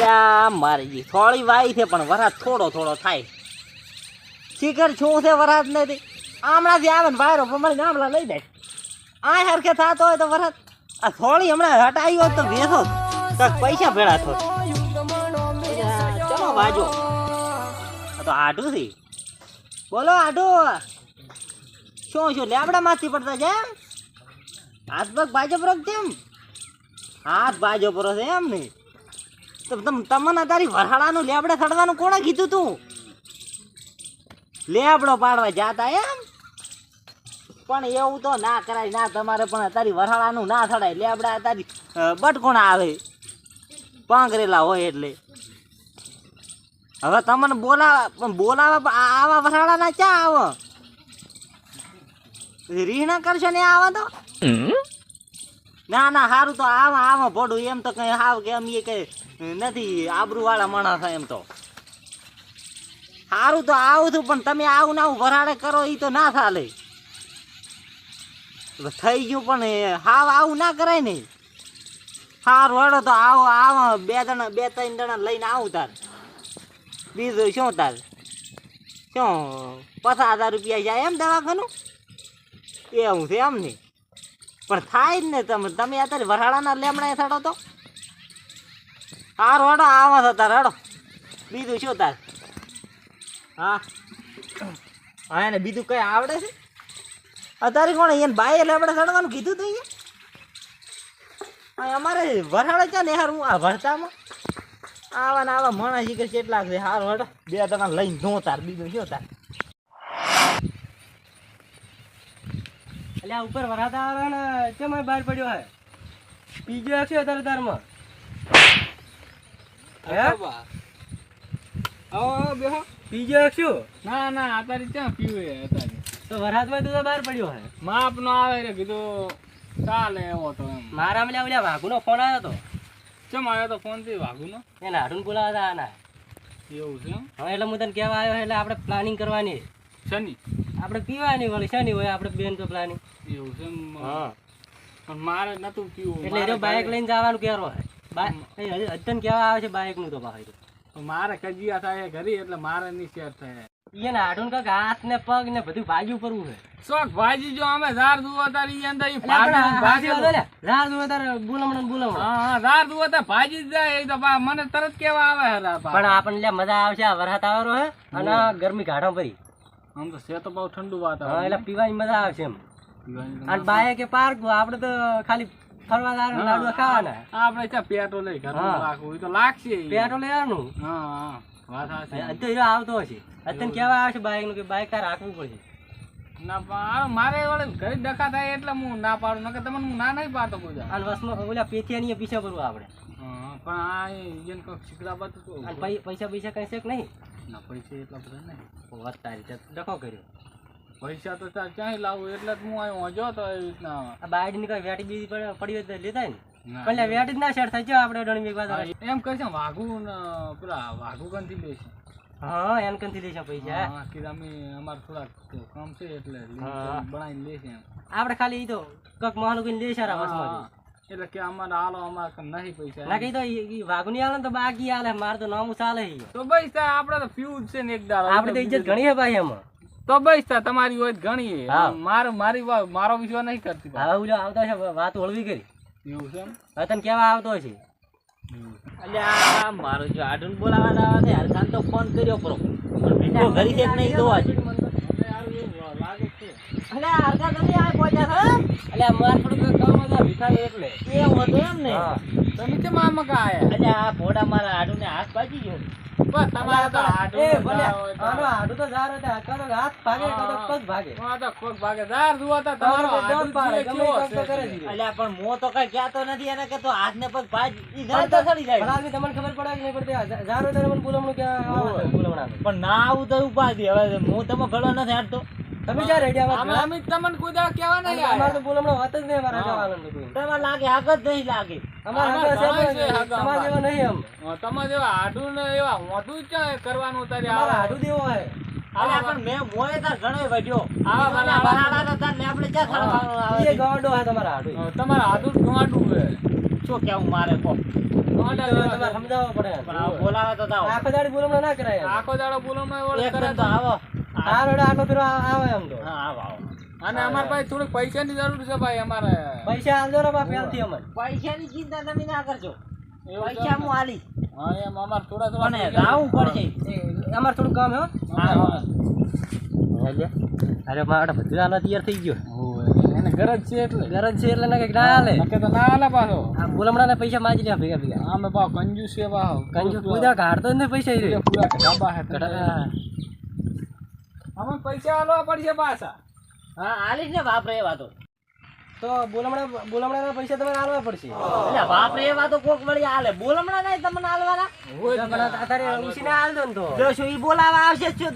મારી થોડી વાય છે, પણ વરસાદ થોડો થોડો થાય. શીખર શું છે, વરસાદ નથી? આમણાથી આવે ને વાયરો પ્રમાણે આમળા લઈ જાય. આ સરખે થતો હોય તો વરસાદ. આ થોડી હમણાં હટાવી હોત તો વેસો તો પૈસા ભેળા થો ચલો બાજુ. તો આઢું થી બોલો આઢું શું શું લેબડા માંથી પડતા છે હાથ પગ બાજો પર કેમ હાથ બાજો પરો છે એમ ને? તો તમ તમને તારી વરહાડાનું લેબડે સડવાનું કોણે કીધું તું? લેબડો પાડવા જાતા એમ? પણ એવું તો ના કરાય ના તમારે પણ તારી વરહાડાનું ના સડાય. લેબડા તારી બટકોણા આવે. પાંગરેલા હોય એટલે. હવે તમને બોલાવા પણ બોલાવા આવા વરહાડાના ચા આવો? રીણા કરશો ને આવા તો? ના ના સારું તો આવા આવા ભોડું. એમ તો કઈ હાવ કે એમ એ કઈ નથી આબરૂ વાળા માણસ એમ તો. સારું તો આવું છું, પણ તમે આવું ને આવું ભરાડે કરો એ તો ના ચાલે થઈ ગયું, પણ હાવ આવું ના કરાય ને. સારું હડો તો આવો આવો, બે જણા, બે, ત્રણ જણા લઈને આવું તાર. બીજું શું તાર? શું, પચાસ હજાર રૂપિયા જાય એમ દવાખાનું? એવું છે એમ ને. પણ થાય જ ને તમે તમે અત્યારે વરાળાના લેમડા થડો તો? હારું રોડો આવા થતા તાર હેડો. બીજું શું તાર? હા? હા એને બીજું કઈ આવડે છે? અત્યારે કોણ એને એટલે આપણે ચડવાનું કીધું તું અહીંયા? અમારે વરાળે છે ને યાર હું આ વરતામાં આવા ને આવા મણા શીખર કેટલા છે હારું વડ. બે ટકા લઈને ધો તાર બીજું શું તાર? એટલે ઉપર વરાતા આવે ને કેમ બહાર પડ્યો હે બીજો છે અત્યારે તારમાં? હે પીજો શું ના ના અત્યારે ક્યાં પીવું એ તો વરાતમાં તું તો બહાર પડ્યો હે. માપ નો આવે રે કીધું ચાલે એવો તો એમ. મારા મને ઓલા વાઘુનો ફોન આવ્યો તો. ચમ આવ્યો તો ફોનથી વાઘુ નો એને હાડુન બોલાવતા આના. એવું છે હવે એટલે હું તને કહેવા આવ્યો એટલે આપણે પ્લાનિંગ કરવાની. શનિ? આપણે પીવાની વળી શની હોય આપણે બેન તો પ્લાનિંગ એવું છે હા. પણ મારે નતું પીવું એટલે બાઈક બાઇક લઈને જવાનું કેરો હે. અતન કહેવા આવે છે બાઇકનું તો ભાઈ. મારે કજિયા થાય ઘરી એટલે મારે નહીં શેર થાય. એને હાડુન કાંઈક હાથ ને પગ ને બધું ભાજ્યું પડવું છે. શોખ ભાજી જો અમે ધાર દુવા તારી ઈ અંદર ઈ ભાજી ભાજી હાથી હતો ને, રાહ જોવે તારે બોલમણો ને બોલમણો. હા હા ધાર દુવા તાર ભાજી જાય એ તો મને તરત કેવા આવે પણ આપણને લે મજા આવશે આ વરસાદ આવવાનો હે અને ગરમી ગાઢો ભરી આમ તો બહુ ઠંડુ વાત એટલે પીવાની મજા આવશે એમ. અને બાએ કે પાર્ક આપણે તો ખાલી ફરવા જવાનું ખાવાના આપણે ત્યાં પેટો લઈ ઘરમાં રાખવું તો લાગશે ઈ. લેવાનું હા હા. વાત સાચી. તો હીરો આવતો હશે. અત્યારે કેવા આવશે બાઈકનું કે બાઈક તારે રાખવું પડશે? ના મારે વળે ઘરે ડખા થાય એટલે હું ના પાડું નકર તમને હું ના નહીં પાડતો બધા અને વસમાં ઓલા પેથિયાની પીછે કરવું આપણે. પણ આ એને કોક પૈસા પૈસા કઈ છે કે નહીં? ના પૈસા એટલા બધા નહીં. વાત તારી ડખો કર્યો. પૈસા તો તાર ક્યાંય લાવું? એટલે જ હું આવ્યો. જો તો એવી રીતના આ બાઇકની કઈ વેટી બીજી પડી હોય તો લેતા ને ના. પણ લે જ ના શેર થઈ જાય આપણે ડણી એક હા, વાત એમ કરશે વાઘુ ને પેલા વાઘુ કંથી લેશે હા એન કંથી લેશે પૈસા. હા કે અમે અમાર થોડા કામ છે એટલે. બનાવીને લેશે એમ. આપણે ખાલી ઈ તો કક મહાનુકીને લેશે આ હા, એટલે કે અમારે આલો અમારે નહીં પૈસા ના કઈ તો ઈ વાઘુની આલે ને તો બાકી આલે મારે તો નામું ચાલે તો ભાઈ આપણે તો ફ્યુઝ છે ને એક દાડો. આપણે તો ઇજ્જત ઘણી હે ભાઈ એમાં. તો બસ તમારી હોય ઘણી મારો મારી મારો વિશ્વાસ નહીં કરતી. હવે ઓલો આવતો છે વાત હળવી કરી. એવું છે હવે તને કેવા આવતો છે અલ્યા મારું જો આઢું બોલાવાના આવે છે હરખાન તો ફોન કર્યો પરો પણ ઘરી છે નહીં જોવા છે અલ્યા હરખા તમે આ પહોંચ્યા છો માર કામ હતા ભિખારી એટલે. એવું હતું એમ ને? તમે કેમ આ મકા આયા અલ્યા આ ભોડા મારા આઢું ને હાથ બાજી ગયો. તમારે તો હાડું એ ભલે તો- આનો હાડું તો જાર હતા કાં હાથ ભાગે પગ તો તમારો હાડું પાડે, ગમે છે. અલ્યા પણ મો તો કઈ કહેતો નથી એને કે તો હાથ ને પગ ભાજી ઈ ઘર તો સડી જાય. તમને ખબર પડે કે નહીં પડતી? આ જા- મને બોલમણું કે આવા પણ ના આવું તો ઉપાધિ. હવે હું તમે ગળો નથી હાડતો તમે જ્યાં રેડિયા માં અમે અમે તમને કોઈ દાડો કહેવા નહીં અમારે આયા. તો બોલમણું વાત જ નહીં અમારા જવાનું તો કોઈ. તમાર લાગે હક જ નહીં લાગે. અમાર અમારા છે તમાર જેવા નહીં આમ. તમાર જેવા હાડું ને એવા મોઢું જ કરવાનું તારે આ હાડું દેવો હે અલ્યા પણ મેં મોય તા ઘણો વધ્યો આવા અલ્યા વાળા- તો તાર ને આપણે ક્યાં ખડવાનું આવે એ ગોડો હે તમારા હાડું. તમારા હાડું જ હે છે. શું કેવું મારે કો સમજાવવો પડે. પણ બોલાવે તો આખો દાડી બોલમણો ના કરાય. આખો દાડો બોલમણો એવો કરે તો. આવો. આ રોડે આટલો ફેરો આવે એમ તો. હા આવો આવો. અને અમારે ભાઈ થોડીક પૈસાની જરૂર છે ભાઈ અમારે પૈસા આલજો ને બા પહેલથી અમને. પૈસાની ચિંતા તમે ના કરજો. પૈસા હું આલી હા એમ અમારે થોડા થોડા પૈસા- રાવું પડશે. અમારે થોડું કામ હે હા. હા અરે મારા બધું આલા તૈયાર થઈ ગયો. એને ગરજ છે એટલે. ગરજ છે એટલે ના કંઈક ના હાલે. નકે તો ના હાલે પાછો. આ બોલમણા પૈસા માજી લે ભેગા ભેગા. આમે પાછો કંજૂસ છે પાછો. કંજુ પૂજા કાઢતો ને પૈસા હે પૈસા આલવા પડશે પાછા. હા આલીશ ને બાપરે એ વાતો. તો બોલમણા બોલમણા પૈસા તમારે આલવા પડશે. એટલે બાપરે એવા તો કોક વળી આલે. બોલમણા નહીં તમને આલવાના? અત્યારે ઉસીને આલ દો ને તો. જો શું ઈ બોલાવા આવશે શું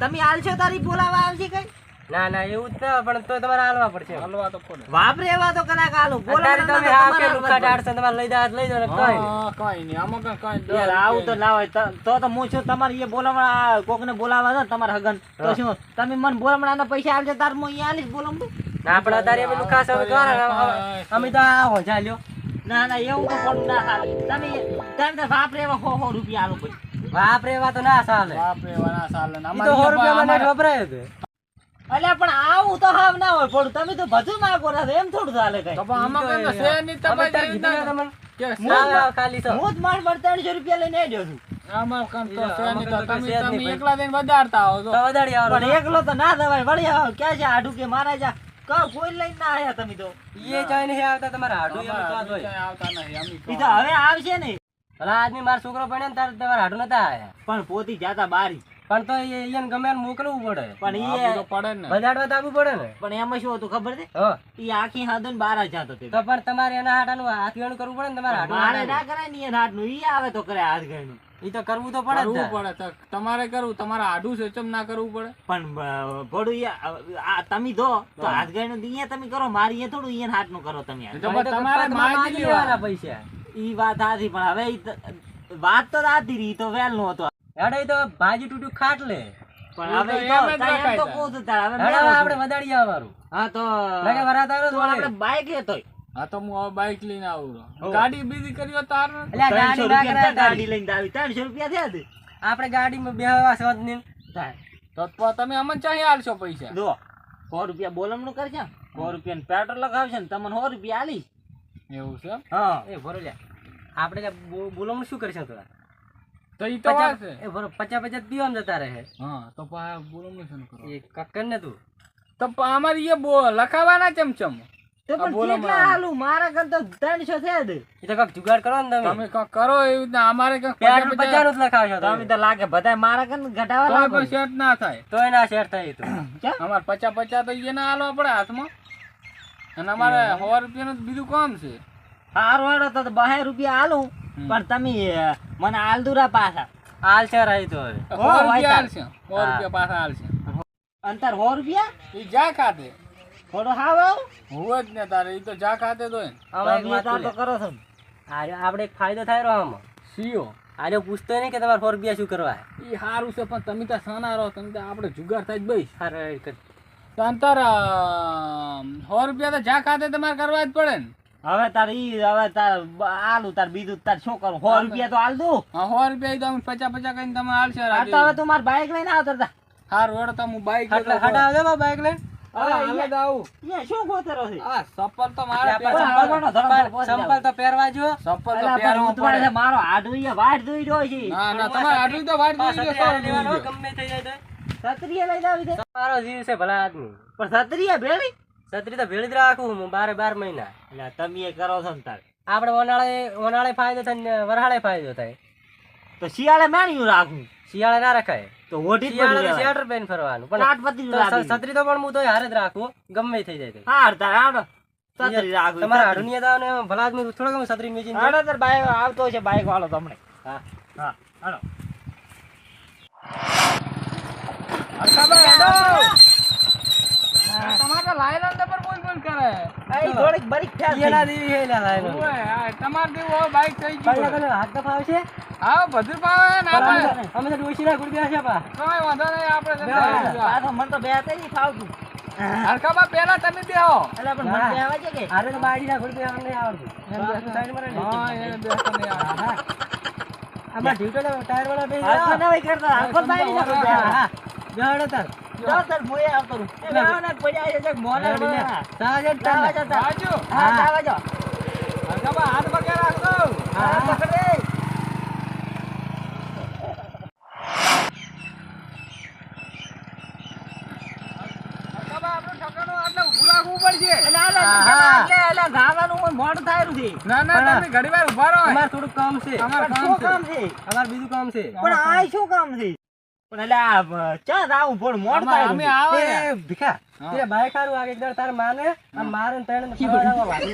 તમે આલશો તારી બોલાવા આવશે કઈ? ના ના એવું જ પણ તો તમારે હાલવા પડશે. હાલવા તો પડે. વાપરે એવા તો કલાક અત્યારે બોલમણા તમે આ કે તમારે ટાળશે ને તમારે લઈ દા લઈ દો ને કઈ કઈ નહીં. આમાં કઈ કઈ. યાર આવું તો ના હોય. તો- તો હું છું તમારે એ બોલમણા કોકને બોલાવા છે ને હગન. તો શું તમે મને બોલમણાના પૈસા આલજો તાર હું અહીંયા આલીશ બોલમણું ના પણ અત્યારે અમે લુકા હવે અમે તો આ હો ચાલ્યો ના ના એવું તો પણ ના ચાલે તમે તમે તો વાપરે એવા સો સો રૂપિયા આલો પછી વાપરે એવા તો ના ચાલે વાના સાલે ને ઈ તો સો રૂપિયા મને વપરાય છે. અલ્યા પણ આવું તો હાવ ના હોય પણ તમે તો બધું માગો ના એમ થોડું ચાલે કઈ. તો આમાં કઈ છે નહીં તો અમે ભાઈ તાર જેવી કીધું ને. કે ખાલી તો. હું જ માર માર રૂપિયા લઈને આવ્યો છું. આમાં કાંઈ તો છે નહીં તો તમે તમે એકલા થઈને વધારતા આવો તો. વધારી આવવાનું. પણ એકલો તો ના દવાય વળી આવો ક્યાં છે આડું કે મારા જા કા કોઈ લઈને ના આયા તમે તો. નહીં આવતા તમારા હાડું એમ અમારે હોય. આવતા નહીં અમે તો. હવે આવશે ને. ભલા આદમી મારો છોકરો ભણ્યો ને તારે તમારા હાડું નતા આયા પણ પોતી જાતા બારી. પણ તો એ એને ગમે એને મોકલવું પડે. પણ એ પડે ને. બજાડવા તો પડે ને. પણ એમાં શું હતું ખબર છે? એ આખી હાથો ને બાર જતો જાતો તો પણ તમારે એના હાટાનું હાથવેણું કરવું પડે ને તમારે હાડું ના કરાય ને એ રાતનું ઈ આવે તો કરે હાથ ગયનું એ તો કરવું તો પડે કરવું પડે તમારે કરવું તમારે આડું સચમ ના કરવું પડે? પણ આ તમે દો તો હાથ ગયનું અહીંયા તમે કરો મારી અહીંયા થોડું અહીંયા હાથનું કરો તમે એ એ તમારે. પૈસા. ઈ વાત આથી પણ હવે વાત તો આથી રહી તો વેલનું હતું. હેડો તો ભાજી તૂટ્યું ખાટ લે. પણ હવે ઈ તો તો એમ જ તારે એમ રખાય તો છે. કહું છું તારે. હવે હેડો મેં આપણે હતું. વધાડી આવવાનું. હા તો લાગે વરાત આવ્યો તો તો આપણે વળે. બાઈક લેતોય તો બાઈક લઈને આવું ગાડી બીજી કરી હોત તાર ને. એટલે આ ત્રણસો ગાડી ના રૂપિયા કરાય ગાડી. લઈને આવી. ત્રણસો રૂપિયા થયા તે. આપણે ગાડીમાં બે ને તો તો તમે અમને ચાહી આલશો પૈસા. જો સો રૂપિયા બોલમણું કરશે સો રૂપિયા પેટ્રોલ લગાવશે ને તમને સો રૂપિયા આલી. એવું છે હા. એ ભરો લ્યા આપણે શું કરશે તો તો ઈ તો વાસે એ બરો પચાસ પચા પીવામાં જતા રહે. હા તો પા છે ને કરો. એ કક્કર ને તું. તો અમારે એ બો લખાવાના ચમચમ તો પણ કેટલા આલું મારા. ઘર તો ત્રણસો થયા જ એ તો કક જુગાડ કરો ને તમે. તમે કક કરો એ રીતના અમારે કક પેટ્રોલ પચાસ પચાસનું જ લખાવશો તમે. તો લાગે બધા મારા ઘર ઘટાવા લાગો પણ સેટ ના થાય. તોય ના શેર થાય તો. અમાર અમારે પચાસ પચાસ તો ના હાલો પડે હાથમાં. અને અમારે સો રૂપિયાનું નું બીજું કામ છે. હારું હેડો તો બહાર રૂપિયા આલું હમ. પણ તમે મને આલ દુરા પાછા. શેર આવી તો સો રૂપિયા વાયતા. આલશે. સો રૂપિયા પાછા આલશે. અંતર સો રૂપિયા? એ જા ખાતે. થોડો હાવ હોય જ ને તારે એ તો જા ખાતે તો કરો છો. આપણે એક ફાયદો થાય રહ્યો આમાં. સીઓ આજે પૂછતો નહીં કે તમારે સો રૂપિયા શું કરવા? એ સારું છે પણ તમે તો સના રહો તમે તો આપણે જુગાર થાય જ સારા અંતર સો રૂપિયા તો જા ખાતે તમારે કરવા જ પડે ને. હવે તાર ઈ હવે તાર આલું તાર બીજું તાર શું કરું સો રૂપિયા તો આલ દઉં. સો રૂપિયા તો પચાસ પચાસ કરીને તમે આલશો તો હવે તું માર બાઈક લઈને આવતો તા. સારું હેડો તો હું બાઈક એટલે બાઈક લઈને? પહેરવા- આગળનો સંપલ- તો પહેરવા જો. ચપ્પલ તો પણ પહેરવા ઉતવાળે પડે. છે, મારો હાડું વાટ દોઈ રહ્યો છે. ના ના તમારે આટલું તો વાટ જોઈ તૈયાર ગમે થઈ જાય તો. છત્રીએ લઈને આવી છે જીવ છે ભલા આદમી. પણ ભેળી? છત્રી તો ભેળી જ રાખું હું બારે બાર મહિના. એટલે તમે એ કરો છો ને તારે. આપણે ઉનાળે ઉનાળે ફાયદો થાય ને વરહાળે ફાયદો થાય. તો શિયાળે માણ્યું રાખું? શિયાળે ના રખાય. તો ઓઢી શિયાળે સ્વેટર પહેરીને ફરવાનું પણ કાટપતિ છત્રી તો પણ હું તો હારે જ રાખું ગમે થઈ જાય હા તાર આવડો છત્રી રાખું તમારે હાડું નહીં આવે ને ભલા આદમી થોડો ગમે છત્રી મેચીને જાય. તાર બાઈક આવતો છે બાઈક વાળો તમને. હા. હા હાડો હરખાભાઈ, હેડો. તમારે તો લાયલા પર બોલ બોલ કરે. એ થોડીક બરીક થયા ઈ એના જેવી લાયલા. ઓય, આ તમારે જેવું હવે બાઈક થઈ પણ પહેલા લગન હાથ કપાવ છે? હા બધું પાવે ના પાવે અમે- તો ડોશીના ગુડબિયા છે પા. કોઈ વાંધો નહીં આપણે બે. આ તો મન તો બે થઈ ફાવતું. હરખાબા પહેલા તમે બેહો એટલે પણ ના. બે આવે છે કે? અરે તો બાડી ના ખોડી બેહવાનું આવડતું. સાઈડ મરે. હા એને આવડે. હા. આમાં ઢીવટો ટાયર વાળા બે હાલકો ના કરતા, હાલકો બારી ના હા, કરતા. હા. બેહાડો તાર. જાઓ તાર મોએ આવતો રહું. એ પડ્યા છે, જગ મોના બેહાડી લે. મોના. સાજે જ જાવા તાર. જા તાર. બાજુ. હા, હા. જાવા હાથ પગે રાખજો હા, હા. પકડ રે. હરખાબા આપણું ઠકાણું આટલે ઊભું રાખવું પડશે અલા, અલા, હા. એટલે, ગાવાનું હોય, મોડું છે. ના ના પણ- તમે ઘડી વાર ઊભા રહો થોડું કામ છે અમારે છે. કામ છે? અમારે બીજું કામ છે પણ આ શું કામ છે? પણ એટલે ચા જાવું પણ મોડું અમારે- અમે આવે ભીખા. તે ભાઈ ખારું આગે એકદર તાર માને અને મારે તને ને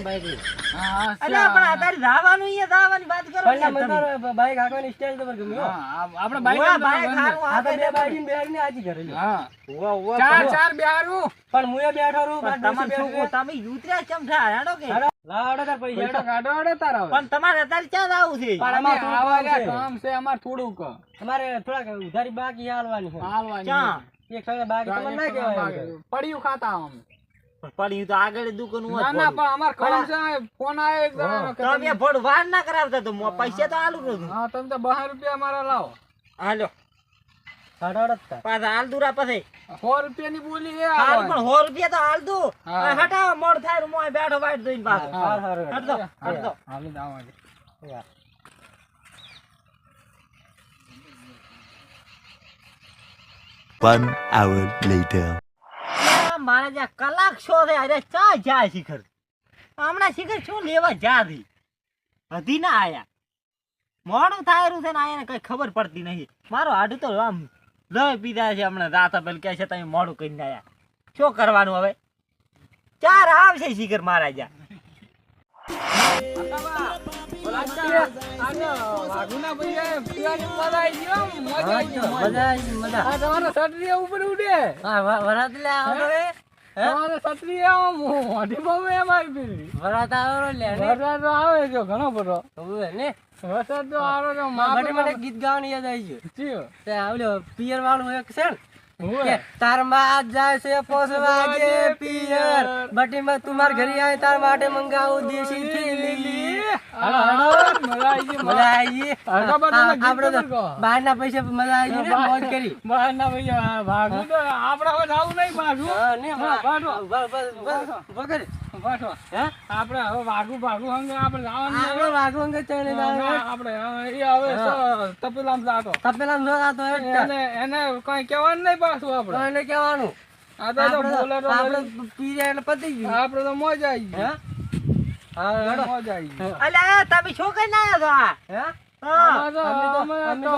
બાઈક લઈ. હા, હા, અલા, પણ આ તારે જાવાનું ઈ જાવાની વાત કરો પણ મને તમે. તારો સ્ટાઈલ તો ગમ્યો. હા, આપણે ભાઈ ભાઈ ખારું આ તો બે છે બાઈડીને ને આજી ઘરે હા. ઓવા ઓવા ચાર ચાર બેહારું. પણ મુએ બેઠો રહું, તમાર બેઠી તમે યુતર્યા કેમ થા હેડો કે? લાડો તાર પૈસા હેડો. કાઢો અડે તાર હવે. પણ તમારે અત્યારે ક્યાં આવું છે? પણ અમાર થોડું કામ છે. અમાર છે અમારે થોડુંક. અમારે થોડાક ઉધારી બાકી હાલવાની છે. હાલવાની ક્યાં? એક સાથે બાકી તમને ના કહેવાય પડ્યું ખાતા અમે પણ તો આગળ દુકાન હોય ના ના પણ અમાર કામ છે ફોન આવ્યો એક જણાનો કે તમે થોડું વાર ના કરાવતા તો પૈસા તો આલુ નતું હા તમે તો બહાર રૂપિયા મારા લાવો. હાલો. પાછા હાલ દુરા પછી સો રૂપિયાની બોલી એ હાલ પણ સો રૂપિયા તો હાલ હા. મોડ થાય બેઠો વાઈટ દઈને પાછો. હાલો જ આવવાની. યાર. One hour later. મારે કલાક શો છે, અરે ચા જાય શિખર? હમણાં શિખર શું લેવા જા રી હજી ના આયા. મોડું થાયરું છે ને આયા કઈ ખબર પડતી નહીં. મારો હાડું તો આમ લઈ પીધા છે હમણાં. રાત પેલ કે છે, તમે મોડું કરીને આયા. શું કરવાનું હવે? ચાર આવશે શિખર મારા જ્યાં. આવી આવી આવી, આવી આવો આવે આવે ગીત ગાવાની યાદ આવી ગયું પિયર વાળું એક છે ને હોવે. તારમાં જાય છે પોસવાજે પિયર બટીમાં તું માર ઘરે આય તાર માટે મંગાવું દેશી થેલી આપણે તો ખબર કહો. બહારના પૈસા મજા આવી ગઈ મોજ કરી. બહારના ભૈયા ભાગવું તો આપણે હવે નહીં ભાગવું હા, ને હવે ચણે એ હવે જાતો. નો એને એને કઈ કહેવાનું નહીં પાછું આપડે એને કહેવાનું. આ તો પી જાય એટલે પતી ગયું. આપણે તો મોજ આવી ગયું ગઈ હા હેડો. મોજ આવી ગઈ અલ્યા તમે શું કરીને આયા છો આ? હે હા આ તો અમે તો- અમે અમે તો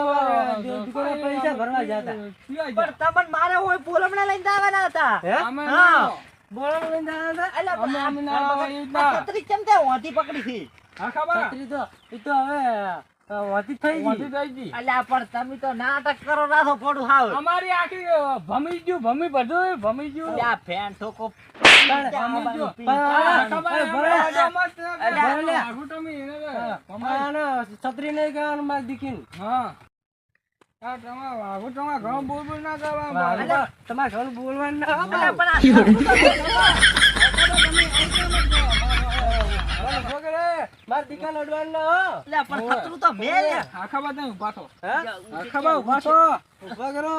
તો દુકાને પૈસા ભરવા જતા. પીવાય પણ તમને મારે હોય પોલમણા લઈને જવાના હતા હે અમે હા. ના. બોલાવો લઈને જવાના હતા? અલ્યા, અમે- અમે ના આ આવવાની આ રીતના. છત્રી ચમ તે હોંથી પકડી છે હા, ખબર? છત્રી તો એ તો હવે વધી થઈ મોટી થઈ ગઈ. અલ્યા પણ તમે તો નાટક કરો રાખો પડું હાવ અમારી આખી ભમી ગયું ભમી બધું ભમી ગયું ફેન ઠોકો છત્રી નહીં કહેવાનું મારી દીકરીને. હા. તમારે ઘણું બોલ બોલ ના કરવાનું. વાઘો, તમારે ઘણું બોલવાનું. મારી દીકરાને અડવાનું ના પણ ખતરું તો મેલ. આખા બધા ઊભા થો. આખા બધા ઊભા થો. ઊભા કરો.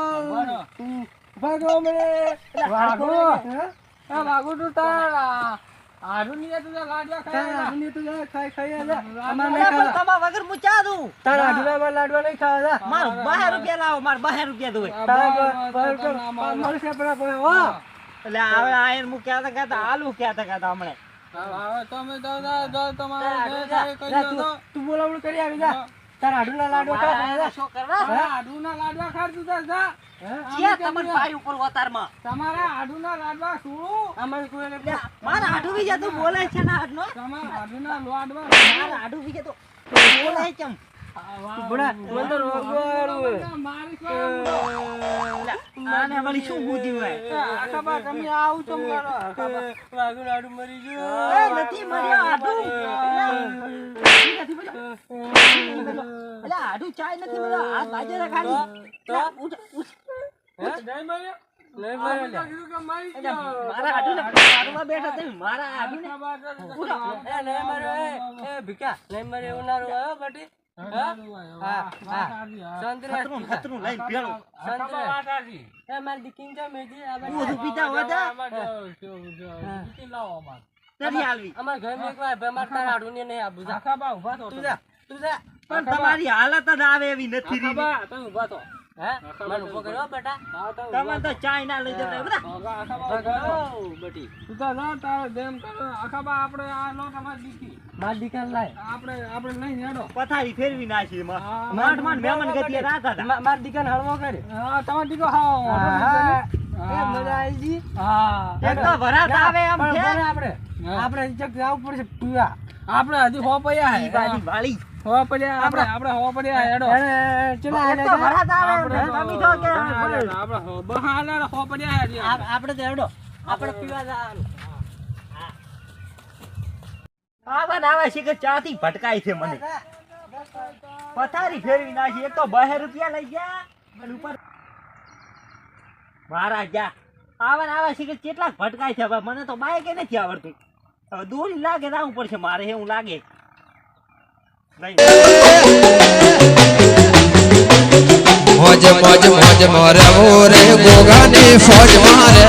ઊભા કરો મને. વાઘું. તું તાર આ- હારું નહીં હતું તાર લાડવા તારા ખાયા આદુની તું જા, ખાઈ ખાઈ જા. અમારે અલ્યા નહીં પણ ખાવા. તમારા વગર હું ચા દઉં તારા આદુના મારા લાડવા નહીં ખાવા જા. માર બહાર રૂપિયા લાવો માર બહાર રૂપિયા દઉં આ તારા બા- પર- બા- પર- ના પર- મારો. મળશે પણ આપણે, હો. એટલે હવે આયન હું કહેતા કહેતા આલુ કહેતા કહેતા હમણાં તમે તો જા- જા તમારે તારા જે આદુ થાય જા, એ જા, કરી તું- દો. તું બોલાવણું કરી આવી જા. તારા લાડવા આડુના લાડવા તાર જા. હે? ક્યાં તમને પાય ઉપર વતારમાં તમારા આડુના લાડવા શું? અમારે અલ્યા, મારા બીજા તો બોલે છે ના આડનો. તમારા આડુના લાડવા મારા આડુ તો બોલે બુડા, મને તો રોગો આને વળી શું બુદ્ધિ હોય? આખા બા તમે આવું ચમ કરો આખા બા. મરી ગયું. એ નથી મર્યો આઢું અલ્યા, નથી મર્યો. અલ્યા, આઢું ચાય નથી મર્યો. હાથ બાજુ ખાલી. ઉઠ, ઉઠ. નહીં મળ્યો? નહીં ભરે લે. કીધું કે મરી પણ તમારી હાલત જ આવે એવી નથી લો તમારી દીકરી. મારી મારી હળવો કરે. મજા આવી વરાત એમ આપણે. આપણે જવું પડશે પીવા. આપણે હજી હો. વાળી. હો પડ્યા આપણે આપણે હવા પડ્યા હેડો. ચલા એક તો ભરાત આવે છે. તમે તો કે આપણે બહાના હવા પડ્યા હે આપણે. તો હેડો. આપણે પીવા જવાનું. આવા ને આવા શીખર ચાથી ભટકાય છે મને. પથારી ફેરવી નાખી એક તો બહે રૂપિયા લઈ ગયા અને ઉપર મારા ગયા. આવા આવા શીખર કેટલાક ભટકાય છે હવે મને તો બાઈક નથી આવડતું. હવે દોરી લાગે રાવું પડશે મારે એવું લાગે. મોજ મોજ મોજ મોર મોરે ગોગાની ફોજ મારે.